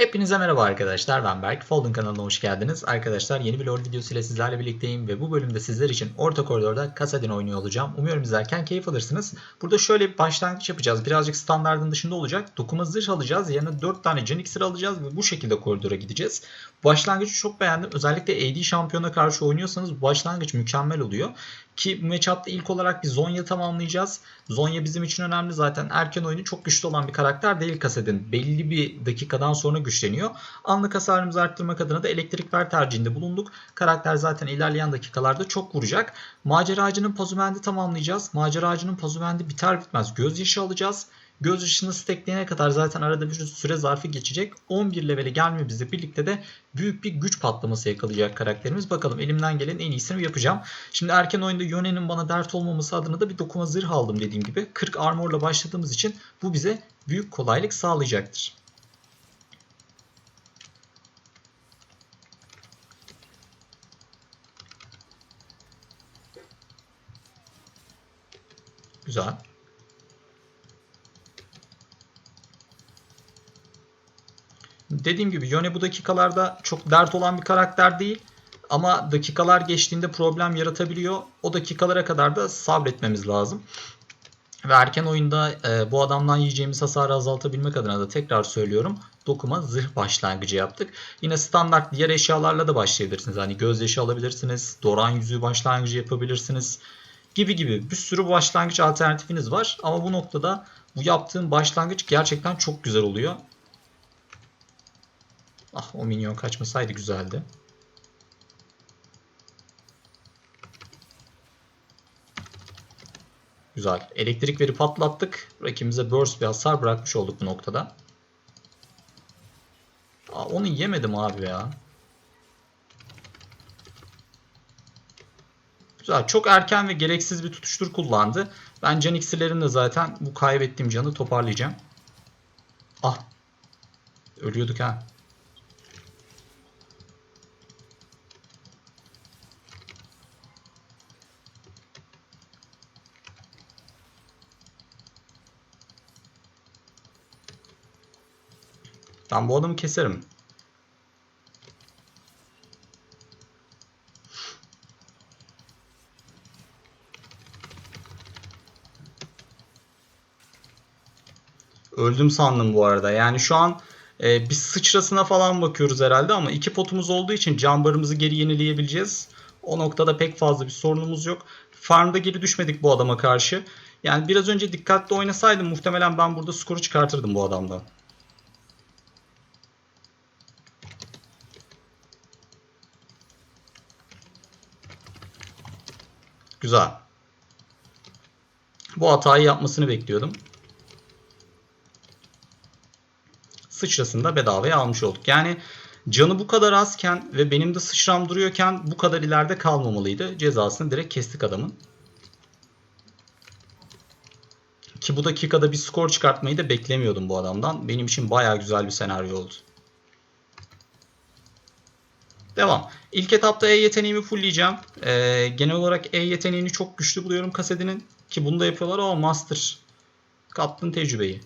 Hepinize merhaba arkadaşlar ben Berk. Folding kanalına hoş geldiniz. Arkadaşlar yeni bir LoL videosu ile sizlerle birlikteyim ve bu bölümde sizler için orta koridorda Kasadin oynuyor olacağım. Umuyorum izlerken keyif alırsınız. Burada şöyle bir başlangıç yapacağız. Birazcık standartın dışında olacak. Dokuma zırh alacağız. Yanına 4 tane can iksiri alacağız ve bu şekilde koridora gideceğiz. Başlangıcı çok beğendim. Özellikle AD şampiyona karşı oynuyorsanız bu başlangıç mükemmel oluyor. Ki bu matchup'ta ilk olarak bir Zonya tamamlayacağız. Zonya bizim için önemli zaten. Erken oyunu çok güçlü olan bir karakter değil Kasadin. Belli bir dakikadan sonra güçleniyor. Anlık hasarımızı arttırmak adına da elektrik ver tercihinde bulunduk. Karakter zaten ilerleyen dakikalarda çok vuracak. Maceracının pazumendi tamamlayacağız. Maceracının pazumendi biter bitmez gözyaşı alacağız. Gözyaşını stackleyene kadar zaten arada bir süre zarfı geçecek. 11 levele gelmemizle birlikte de büyük bir güç patlaması yakalayacak karakterimiz. Bakalım elimden gelen en iyisini yapacağım. Şimdi erken oyunda Yone'nin bana dert olmaması adına da bir dokuma zırh aldım dediğim gibi. 40 armorla başladığımız için bu bize büyük kolaylık sağlayacaktır. Güzel. Dediğim gibi Yone bu dakikalarda çok dert olan bir karakter değil. Ama dakikalar geçtiğinde problem yaratabiliyor. O dakikalara kadar da sabretmemiz lazım. Ve erken oyunda e, bu adamdan yiyeceğimiz hasarı azaltabilmek adına da tekrar söylüyorum. Dokuma zırh başlangıcı yaptık. Yine standart diğer eşyalarla da başlayabilirsiniz. Hani gözyaşı alabilirsiniz. Doran yüzüğü başlangıcı yapabilirsiniz. Gibi gibi bir sürü başlangıç alternatifiniz var. Ama bu noktada bu yaptığım başlangıç gerçekten çok güzel oluyor. Ah o minyon kaçmasaydı güzeldi. Güzel. Elektrik veri patlattık. Rakibimize burst bir hasar bırakmış olduk bu noktada. Aa, onu yemedim abi ya. Çok erken ve gereksiz bir tutuştur kullandı. Ben can iksirlerimle zaten bu kaybettiğim canı toparlayacağım. Ah. Ölüyorduk ha. Ben bu adamı keserim. Öldüm sandım bu arada. Yani şu an e, bir sıçrasına falan bakıyoruz herhalde ama iki potumuz olduğu için cambarımızı geri yenileyebileceğiz. O noktada pek fazla bir sorunumuz yok. Farmda geri düşmedik bu adama karşı. Yani biraz önce dikkatli oynasaydım muhtemelen ben burada skoru çıkartırdım bu adamdan. Güzel. Bu hatayı yapmasını bekliyordum. Sıçrasını da bedavaya almış olduk. Yani canı bu kadar azken ve benim de sıçram duruyorken bu kadar ileride kalmamalıydı. Cezasını direkt kestik adamın. Ki bu dakikada bir skor çıkartmayı da beklemiyordum bu adamdan. Benim için baya güzel bir senaryo oldu. Devam. İlk etapta E yeteneğimi fullleyeceğim. Ee, genel olarak E yeteneğini çok güçlü buluyorum kasetinin. Ki bunu da yapıyorlar ama Master. Kaptın tecrübeyi.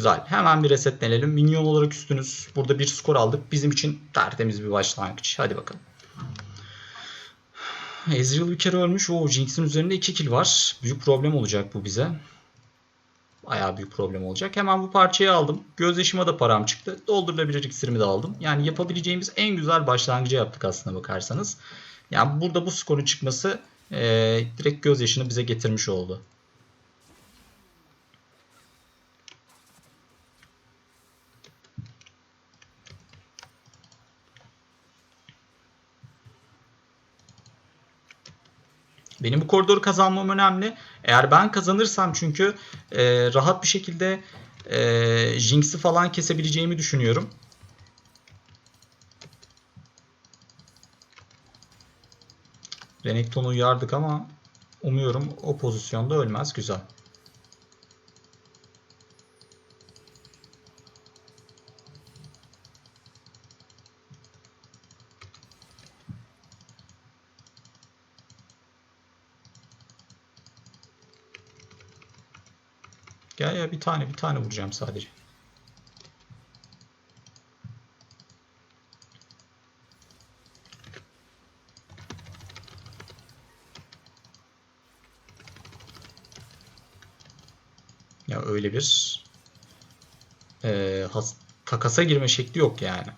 Güzel. Hemen bir resetlenelim. Minyon olarak üstünüz. Burada bir skor aldık. Bizim için tertemiz bir başlangıç. Hadi bakalım. Ezreal bir kere ölmüş. O Jinx'in üzerinde 2 kill var. Büyük problem olacak bu bize. Bayağı büyük problem olacak. Hemen bu parçayı aldım. Gözyaşıma da param çıktı. Doldurulabilir iksirimi de aldım. Yani yapabileceğimiz en güzel başlangıcı yaptık aslında bakarsanız. Yani burada bu skorun çıkması e, direkt gözyaşını bize getirmiş oldu. Benim bu koridoru kazanmam önemli. Eğer ben kazanırsam çünkü e, rahat bir şekilde e, Jinx'i falan kesebileceğimi düşünüyorum. Renekton'u uyardık ama umuyorum o pozisyonda ölmez. Güzel. Gel ya bir tane bir tane vuracağım sadece. Ya öyle bir e, has- takasa girme şekli yok yani.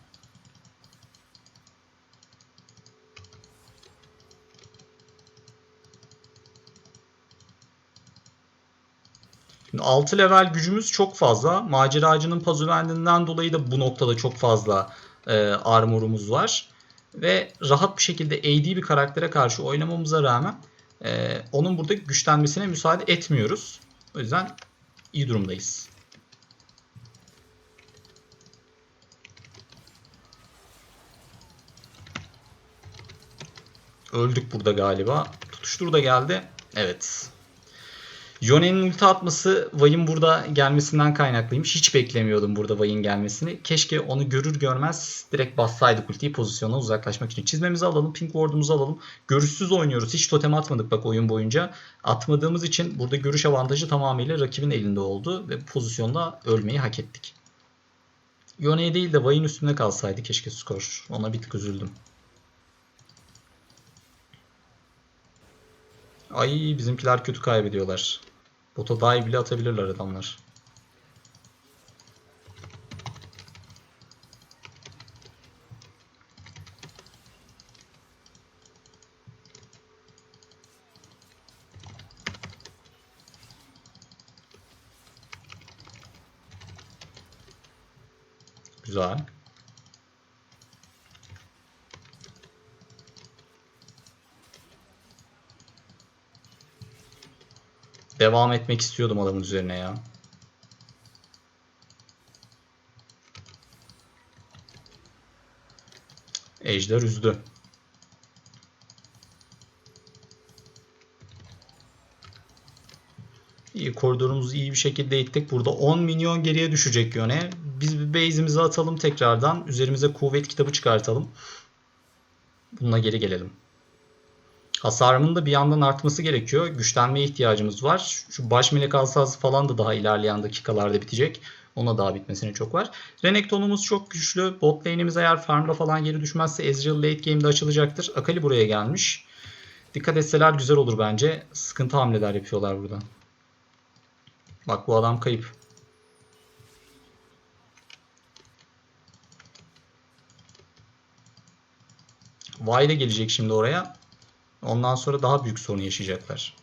6 level gücümüz çok fazla. Maceracının pazuvendinden dolayı da bu noktada çok fazla e, armorumuz var. Ve rahat bir şekilde AD bir karaktere karşı oynamamıza rağmen e, onun burada güçlenmesine müsaade etmiyoruz. O yüzden iyi durumdayız. Öldük burada galiba. Tutuştur da geldi. Evet. Yone'nin ulti atması Vay'ın burada gelmesinden kaynaklıymış. Hiç beklemiyordum burada Vay'ın gelmesini. Keşke onu görür görmez direkt bassaydık ultiyi pozisyona uzaklaşmak için. Çizmemizi alalım, pink ward'umuzu alalım. Görüşsüz oynuyoruz. Hiç totem atmadık bak oyun boyunca. Atmadığımız için burada görüş avantajı tamamıyla rakibin elinde oldu. Ve pozisyonda ölmeyi hak ettik. Yone'ye değil de Vay'ın üstünde kalsaydı keşke skor. Ona bir tık üzüldüm. Ay bizimkiler kötü kaybediyorlar. Bota dive bile atabilirler adamlar. Güzel. Devam etmek istiyordum adamın üzerine ya. Ejder üzdü. İyi koridorumuzu iyi bir şekilde ittik. Burada 10 milyon geriye düşecek yöne. Biz bir base'imizi atalım tekrardan. Üzerimize kuvvet kitabı çıkartalım. Bununla geri gelelim. Hasarımın da bir yandan artması gerekiyor. Güçlenmeye ihtiyacımız var. Şu baş melek asası falan da daha ilerleyen dakikalarda bitecek. Ona daha bitmesine çok var. Renekton'umuz çok güçlü. Bot lane'imiz eğer farmda falan geri düşmezse Ezreal late game'de açılacaktır. Akali buraya gelmiş. Dikkat etseler güzel olur bence. Sıkıntı hamleler yapıyorlar burada. Bak bu adam kayıp. Vay de gelecek şimdi oraya. Ondan sonra daha büyük sorun yaşayacaklar.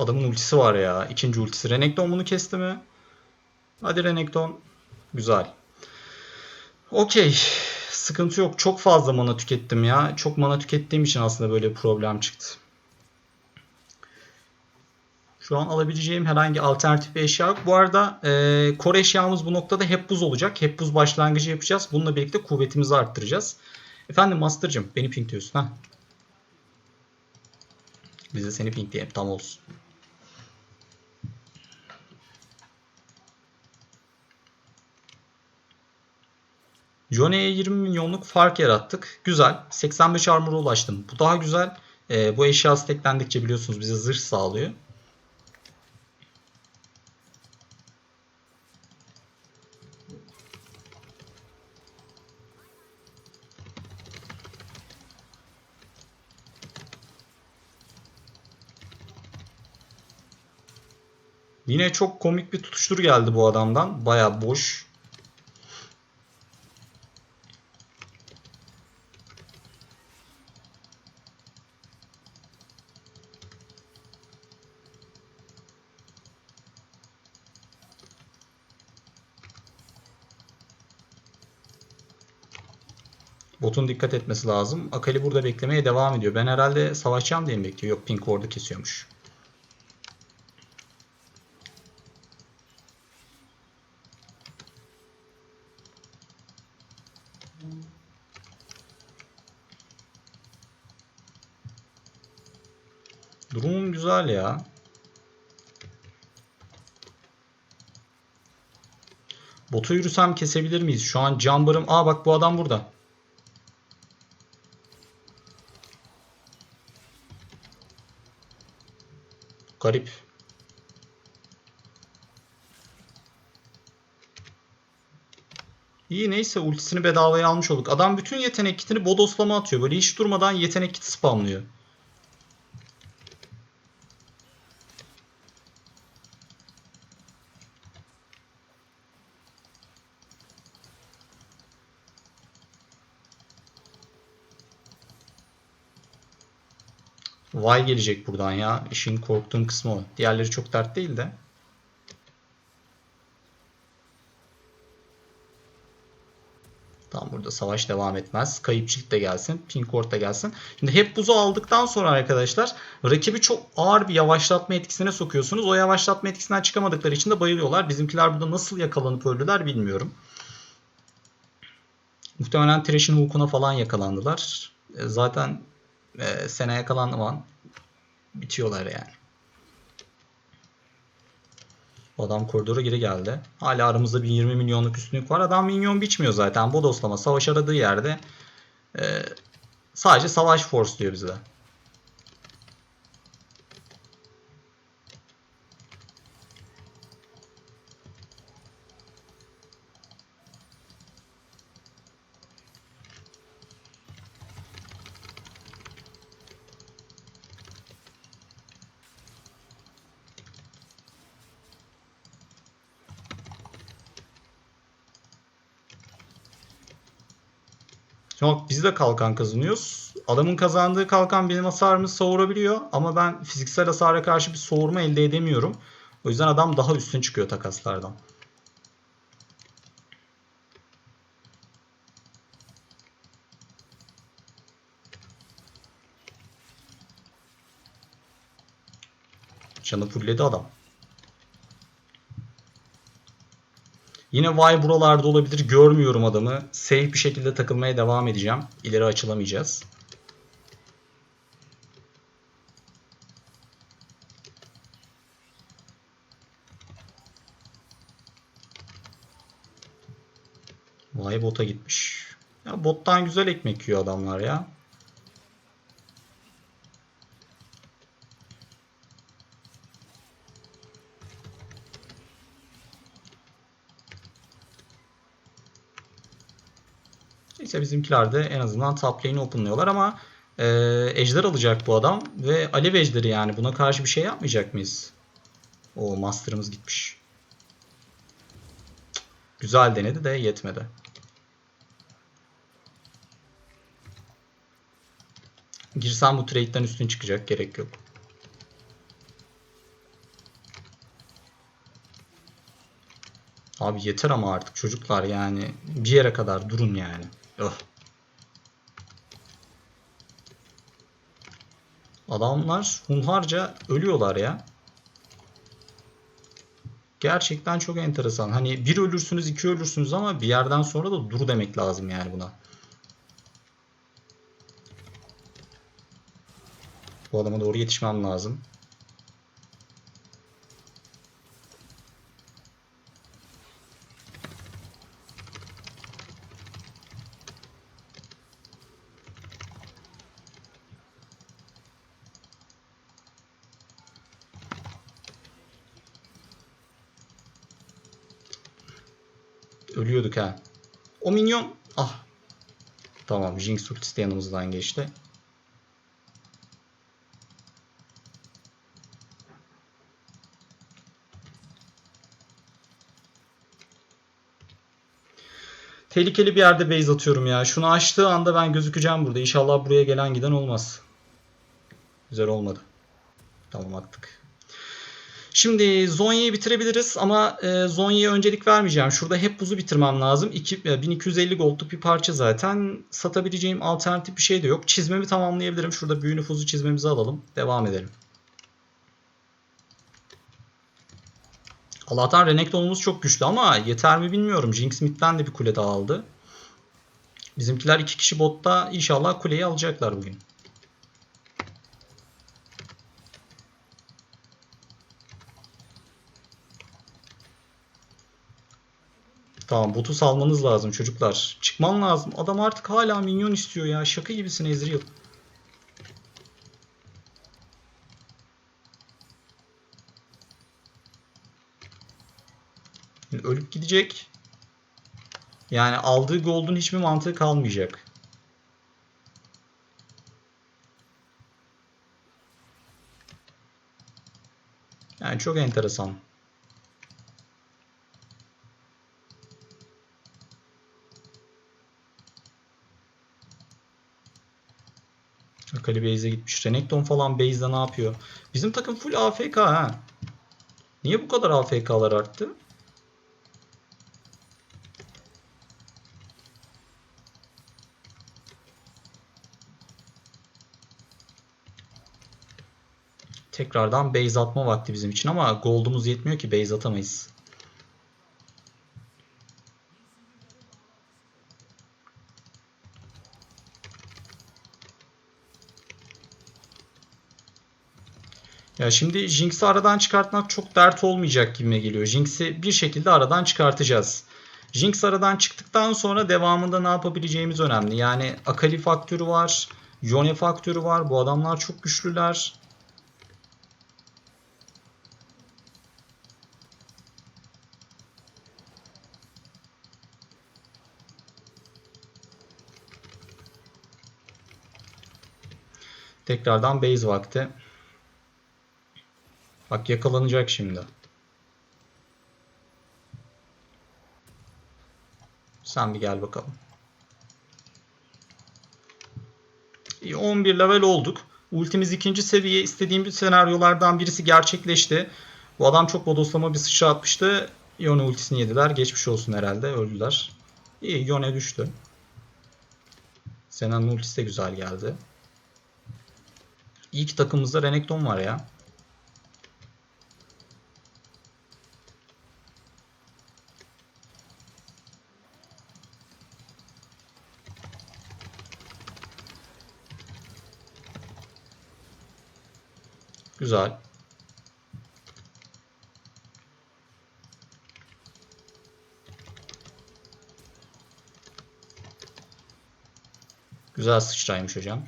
Adamın ultisi var ya. ikinci ultisi. Renekton bunu kesti mi? Hadi Renekton. Güzel. Okey. Sıkıntı yok. Çok fazla mana tükettim ya. Çok mana tükettiğim için aslında böyle bir problem çıktı. Şu an alabileceğim herhangi alternatif bir eşya yok. Bu arada e, core eşyamız bu noktada hep buz olacak. Hep buz başlangıcı yapacağız. Bununla birlikte kuvvetimizi arttıracağız. Efendim Master'cım beni pinkliyorsun ha. Biz de seni pinkleyelim tam olsun. Yone'ye 20 milyonluk fark yarattık. Güzel. 85 armor'a ulaştım. Bu daha güzel. Ee, bu eşya stacklendikçe biliyorsunuz bize zırh sağlıyor. Yine çok komik bir tutuştur geldi bu adamdan. Baya boş. Botun dikkat etmesi lazım. Akali burada beklemeye devam ediyor. Ben herhalde savaşacağım diye mi bekliyor? Yok Pink orada kesiyormuş. Durumum güzel ya. Bota yürüsem kesebilir miyiz? Şu an Jumper'ım... Aa bak bu adam burada. Garip. İyi neyse ultisini bedavaya almış olduk. Adam bütün yetenek kitini bodoslama atıyor. Böyle hiç durmadan yetenek kiti spamlıyor. Vay gelecek buradan ya. İşin korktuğum kısmı o. Diğerleri çok dert değil de. Tam burada savaş devam etmez. Kayıpçılık da gelsin. Pinkort da gelsin. Şimdi hep buzu aldıktan sonra arkadaşlar rakibi çok ağır bir yavaşlatma etkisine sokuyorsunuz. O yavaşlatma etkisinden çıkamadıkları için de bayılıyorlar. Bizimkiler burada nasıl yakalanıp öldüler bilmiyorum. Muhtemelen Thresh'in hukukuna falan yakalandılar. E, Zaten e, sene yakalandı an bitiyorlar yani. Adam koridora geri geldi. Hala aramızda bir 20 milyonluk üstünlük var. Adam minyon biçmiyor zaten. Bodoslama savaş aradığı yerde e, sadece savaş force diyor bize. Yok biz de kalkan kazanıyoruz. Adamın kazandığı kalkan benim hasarımı savurabiliyor ama ben fiziksel hasara karşı bir savurma elde edemiyorum. O yüzden adam daha üstün çıkıyor takaslardan. Canı fullledi adam. Yine vay buralarda olabilir. Görmüyorum adamı. Safe bir şekilde takılmaya devam edeceğim. İleri açılamayacağız. Vay bota gitmiş. Ya bottan güzel ekmek yiyor adamlar ya. İşte bizimkiler de en azından top lane'i openlıyorlar ama e, ejder alacak bu adam ve alev ejderi yani buna karşı bir şey yapmayacak mıyız? O master'ımız gitmiş. Güzel denedi de yetmedi. Girsem bu trade'den üstün çıkacak gerek yok. Abi yeter ama artık çocuklar yani bir yere kadar durun yani. Öh. Adamlar hunharca ölüyorlar ya. Gerçekten çok enteresan. Hani bir ölürsünüz, iki ölürsünüz ama bir yerden sonra da dur demek lazım yani buna. Bu adama doğru yetişmem lazım. Ölüyorduk ha. O minyon. Ah. Tamam. Jinx ultisi de yanımızdan geçti. Tehlikeli bir yerde base atıyorum ya. Şunu açtığı anda ben gözükeceğim burada. İnşallah buraya gelen giden olmaz. Güzel olmadı. Tamam attık. Şimdi Zonya'yı bitirebiliriz ama e, Zonya'ya öncelik vermeyeceğim. Şurada hep buzu bitirmem lazım. İki, e, 1250 goldluk bir parça zaten. Satabileceğim alternatif bir şey de yok. Çizmemi tamamlayabilirim. Şurada büyü nüfuzu çizmemizi alalım. Devam edelim. Allah'tan Renekton'umuz çok güçlü ama yeter mi bilmiyorum. Jinx mid'den de bir kule daha aldı. Bizimkiler iki kişi botta inşallah kuleyi alacaklar bugün. Tamam botu salmanız lazım çocuklar. Çıkman lazım. Adam artık hala minyon istiyor ya. Şaka gibisin Ezreal. Ölüp gidecek. Yani aldığı gold'un hiçbir mantığı kalmayacak. Yani çok enteresan. Akali base'e gitmiş. Renekton falan base'de ne yapıyor? Bizim takım full AFK ha. Niye bu kadar AFK'lar arttı? Tekrardan base atma vakti bizim için ama gold'umuz yetmiyor ki base atamayız. Şimdi Jinx'i aradan çıkartmak çok dert olmayacak gibime geliyor. Jinx'i bir şekilde aradan çıkartacağız. Jinx aradan çıktıktan sonra devamında ne yapabileceğimiz önemli. Yani Akali faktörü var, Yone faktörü var. Bu adamlar çok güçlüler. Tekrardan base vakti. Bak yakalanacak şimdi. Sen bir gel bakalım. İyi, 11 level olduk. Ultimiz ikinci seviye istediğim bir senaryolardan birisi gerçekleşti. Bu adam çok bodoslama bir sıçra atmıştı. Yone ultisini yediler. Geçmiş olsun herhalde. Öldüler. İyi Yone düştü. Sena'nın ultisi de güzel geldi. İyi ki takımımızda Renekton var ya. Güzel. Güzel sıçraymış hocam.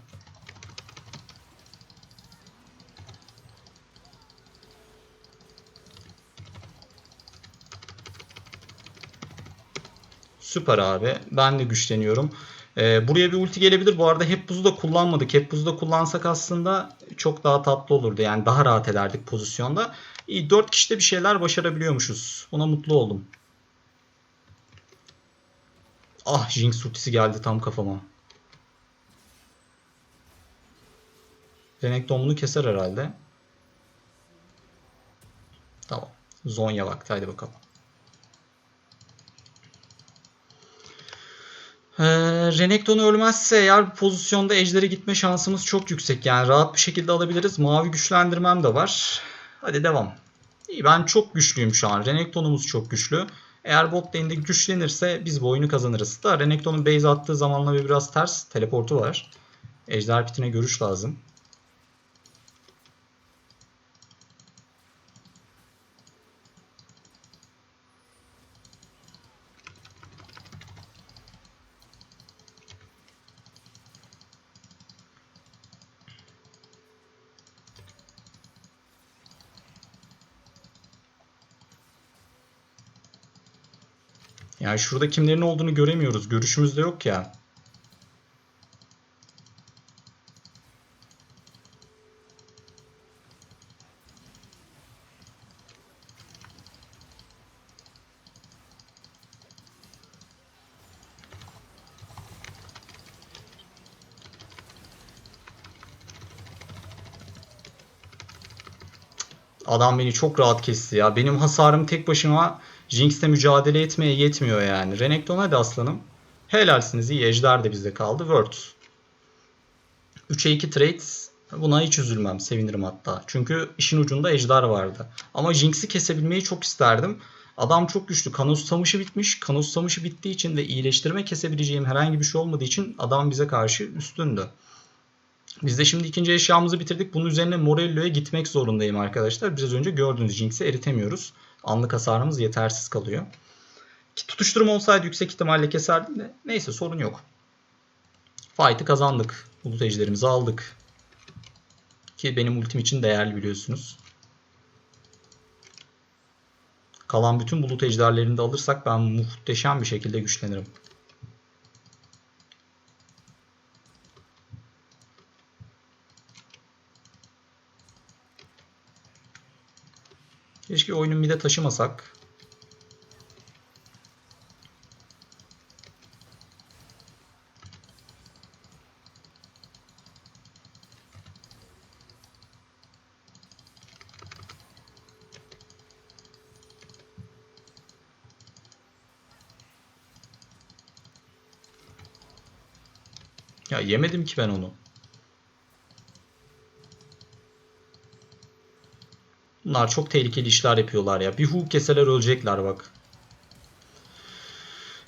Süper abi. Ben de güçleniyorum. Ee, buraya bir ulti gelebilir. Bu arada hep buzu da kullanmadık. Hep buzu da kullansak aslında çok daha tatlı olurdu. Yani daha rahat ederdik pozisyonda. İyi 4 kişide bir şeyler başarabiliyormuşuz. Buna mutlu oldum. Ah Jinx ultisi geldi tam kafama. Renekton bunu keser herhalde. Tamam. Zonya vakti. Haydi bakalım. Ee, Renekton ölmezse eğer bu pozisyonda ejdere gitme şansımız çok yüksek. Yani rahat bir şekilde alabiliriz. Mavi güçlendirmem de var. Hadi devam. İyi ben çok güçlüyüm şu an. Renekton'umuz çok güçlü. Eğer bot lane'de güçlenirse biz bu oyunu kazanırız. Da Renekton'un base attığı zamanla bir biraz ters. Teleportu var. Ejder pitine görüş lazım. Yani şurada kimlerin olduğunu göremiyoruz. Görüşümüzde yok ya. Adam beni çok rahat kesti ya. Benim hasarım tek başıma Jinx'le mücadele etmeye yetmiyor yani. Renekton hadi aslanım. Helalsiniz iyi. Ejder de bizde kaldı. Word. 3'e 2 trade. Buna hiç üzülmem. Sevinirim hatta. Çünkü işin ucunda ejder vardı. Ama Jinx'i kesebilmeyi çok isterdim. Adam çok güçlü. Kanos Samış'ı bitmiş. Kanos Samış'ı bittiği için ve iyileştirme kesebileceğim herhangi bir şey olmadığı için adam bize karşı üstündü. Biz de şimdi ikinci eşyamızı bitirdik. Bunun üzerine Morello'ya gitmek zorundayım arkadaşlar. Biraz önce gördüğünüz Jinx'i eritemiyoruz. Anlık hasarımız yetersiz kalıyor. Ki tutuşturma olsaydı yüksek ihtimalle keserdim de. Neyse sorun yok. Fight'ı kazandık. Bulut ejderimizi aldık. Ki benim ultim için değerli biliyorsunuz. Kalan bütün bulut ejderlerini de alırsak ben muhteşem bir şekilde güçlenirim. Keşke oyunu bir de taşımasak. Ya yemedim ki ben onu. Bunlar çok tehlikeli işler yapıyorlar ya. Bir hook keseler ölecekler bak.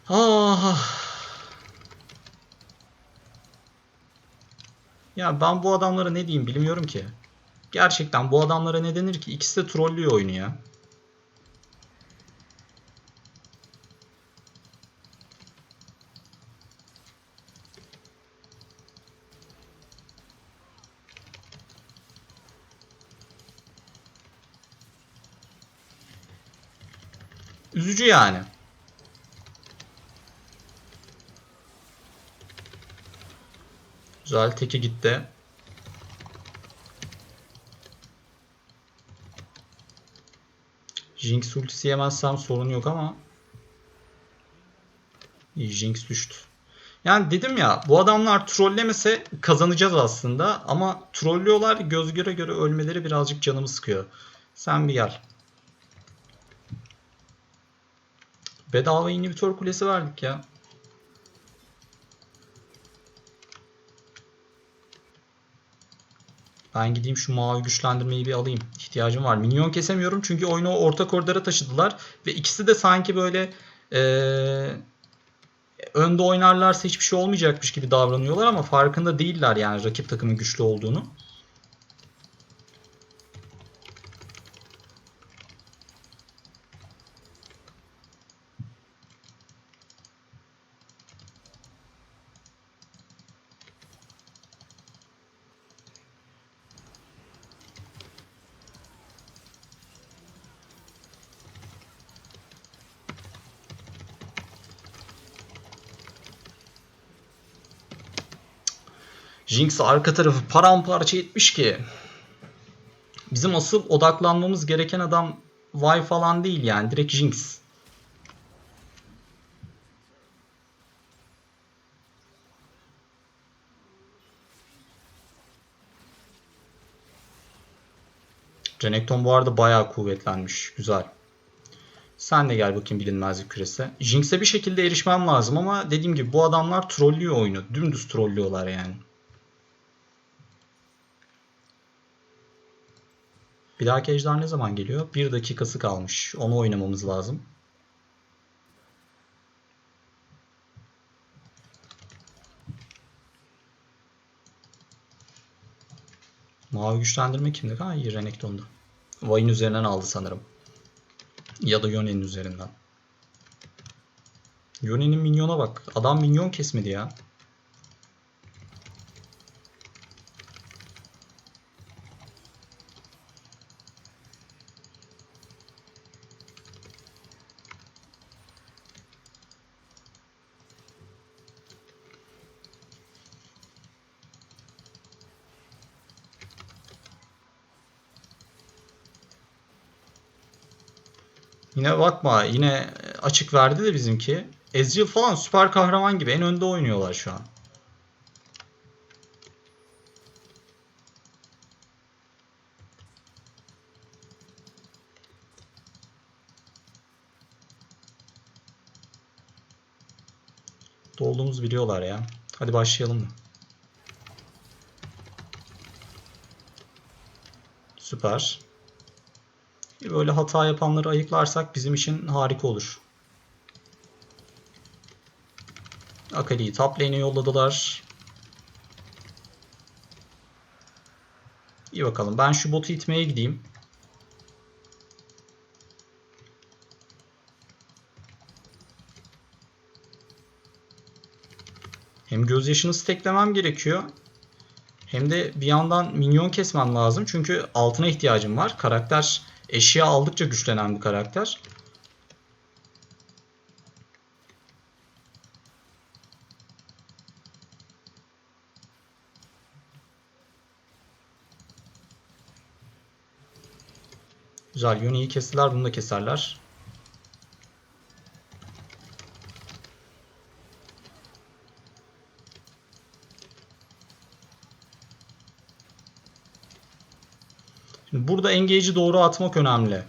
Ah. Ya ben bu adamlara ne diyeyim bilmiyorum ki. Gerçekten bu adamlara ne denir ki? İkisi de trollüyor oyunu ya. Üzücü yani. Güzel teki gitti. Jinx ultisi yemezsem sorun yok ama Jinx düştü. Yani dedim ya bu adamlar trollemese kazanacağız aslında ama trollüyorlar göz göre göre ölmeleri birazcık canımı sıkıyor. Sen bir gel. Bedava inhibitör kulesi verdik ya. Ben gideyim şu mavi güçlendirmeyi bir alayım. İhtiyacım var. Minyon kesemiyorum çünkü oyunu orta koridora taşıdılar. Ve ikisi de sanki böyle ee, önde oynarlarsa hiçbir şey olmayacakmış gibi davranıyorlar ama farkında değiller yani rakip takımın güçlü olduğunu. Jinx arka tarafı paramparça etmiş ki. Bizim asıl odaklanmamız gereken adam Vi falan değil yani. Direkt Jinx. Renekton bu arada bayağı kuvvetlenmiş. Güzel. Sen de gel bakayım bilinmezlik küresi. Jinx'e bir şekilde erişmem lazım ama dediğim gibi bu adamlar trollüyor oyunu. Dümdüz trollüyorlar yani. Bir dahaki ejder ne zaman geliyor? Bir dakikası kalmış. Onu oynamamız lazım. Mavi güçlendirme kimdi? Ha iyi Renekton'da. Vayne üzerinden aldı sanırım. Ya da Yone'nin üzerinden. Yone'nin minyona bak. Adam minyon kesmedi ya. ne bakma yine açık verdi de bizimki. Ezreal falan süper kahraman gibi en önde oynuyorlar şu an. Dolduğumuzu biliyorlar ya. Hadi başlayalım mı? Süper. Böyle hata yapanları ayıklarsak bizim için harika olur. Akali'yi top lane'e yolladılar. İyi bakalım. Ben şu botu itmeye gideyim. Hem gözyaşını steklemem gerekiyor. Hem de bir yandan minyon kesmem lazım. Çünkü altına ihtiyacım var. Karakter eşya aldıkça güçlenen bir karakter. Güzel. Yuni'yi kestiler. Bunu da keserler. Burada engage'i doğru atmak önemli.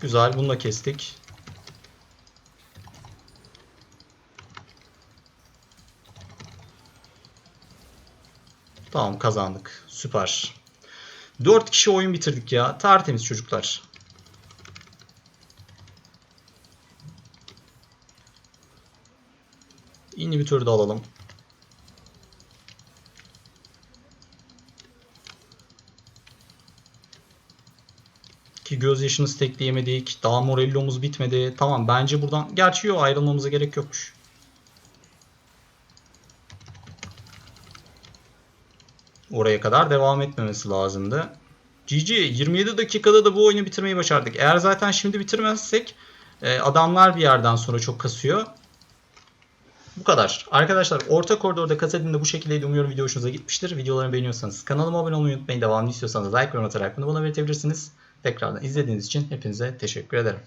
Güzel. Bunu da kestik. Tamam kazandık. Süper. 4 kişi oyun bitirdik ya. Tertemiz çocuklar. İnhibitörü de alalım. Ki gözyaşını stekleyemedik. Daha Morello'muz bitmedi. Tamam bence buradan... Gerçi yok ayrılmamıza gerek yokmuş. Oraya kadar devam etmemesi lazımdı. GG 27 dakikada da bu oyunu bitirmeyi başardık. Eğer zaten şimdi bitirmezsek e, adamlar bir yerden sonra çok kasıyor. Bu kadar. Arkadaşlar orta koridorda kasetin de bu şekildeydi. Umuyorum video hoşunuza gitmiştir. Videolarımı beğeniyorsanız kanalıma abone olmayı unutmayın. Devamını istiyorsanız like ve yorum atarak bunu bana belirtebilirsiniz. Tekrardan izlediğiniz için hepinize teşekkür ederim.